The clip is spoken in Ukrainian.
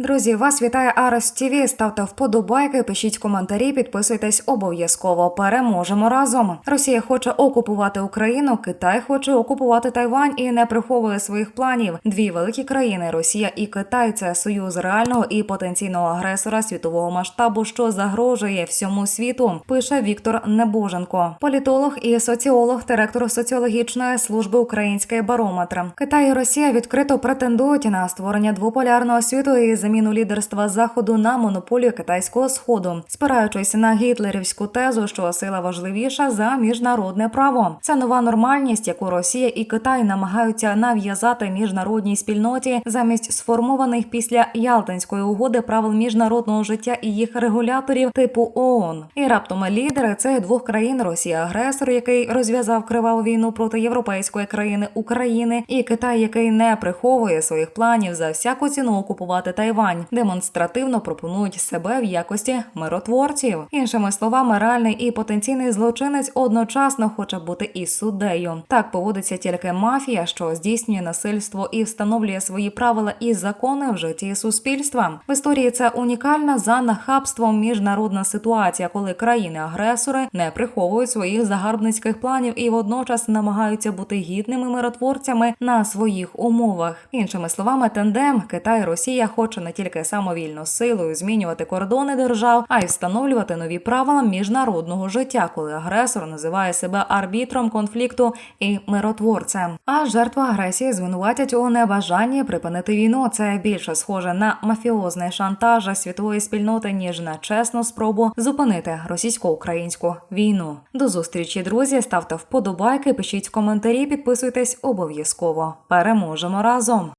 Друзі, вас вітає Арес ТВ. Ставте вподобайки, пишіть коментарі, підписуйтесь обов'язково. Переможемо разом. Росія хоче окупувати Україну, Китай хоче окупувати Тайвань і не приховує своїх планів. Дві великі країни Росія і Китай це союз реального і потенційного агресора світового масштабу, що загрожує всьому світу. Пише Віктор Небоженко, політолог і соціолог, директор соціологічної служби Української барометр. Китай і Росія відкрито претендують на створення двополярного світу і заміну лідерства заходу на монополію китайського сходу, спираючись на гітлерівську тезу, що сила важливіша за міжнародне право. Це нова нормальність, яку Росія і Китай намагаються нав'язати міжнародній спільноті замість сформованих після Ялтинської угоди правил міжнародного життя і їх регуляторів типу ООН. І раптом лідери цих двох країн Росія агресор, який розв'язав криваву війну проти європейської країни України, і Китай, який не приховує своїх планів за всяку ціну окупувати Тайвань, демонстративно пропонують себе в якості миротворців. Іншими словами, реальний і потенційний злочинець одночасно хоче бути і суддею. Так поводиться тільки мафія, що здійснює насильство і встановлює свої правила і закони в житті суспільства. В історії це унікальна за нахабством міжнародна ситуація, коли країни-агресори не приховують своїх загарбницьких планів і водночас намагаються бути гідними миротворцями на своїх умовах. Іншими словами, тендем Китай Росія хоче не тільки самовільно силою змінювати кордони держав, а й встановлювати нові правила міжнародного життя, коли агресор називає себе арбітром конфлікту і миротворцем. А жертва агресії звинуватять у небажанні припинити війну. Це більше схоже на мафіозний шантаж світової спільноти ніж на чесну спробу зупинити російсько-українську війну. До зустрічі, друзі. Ставте вподобайки, пишіть коментарі, підписуйтесь обов'язково. Переможемо разом.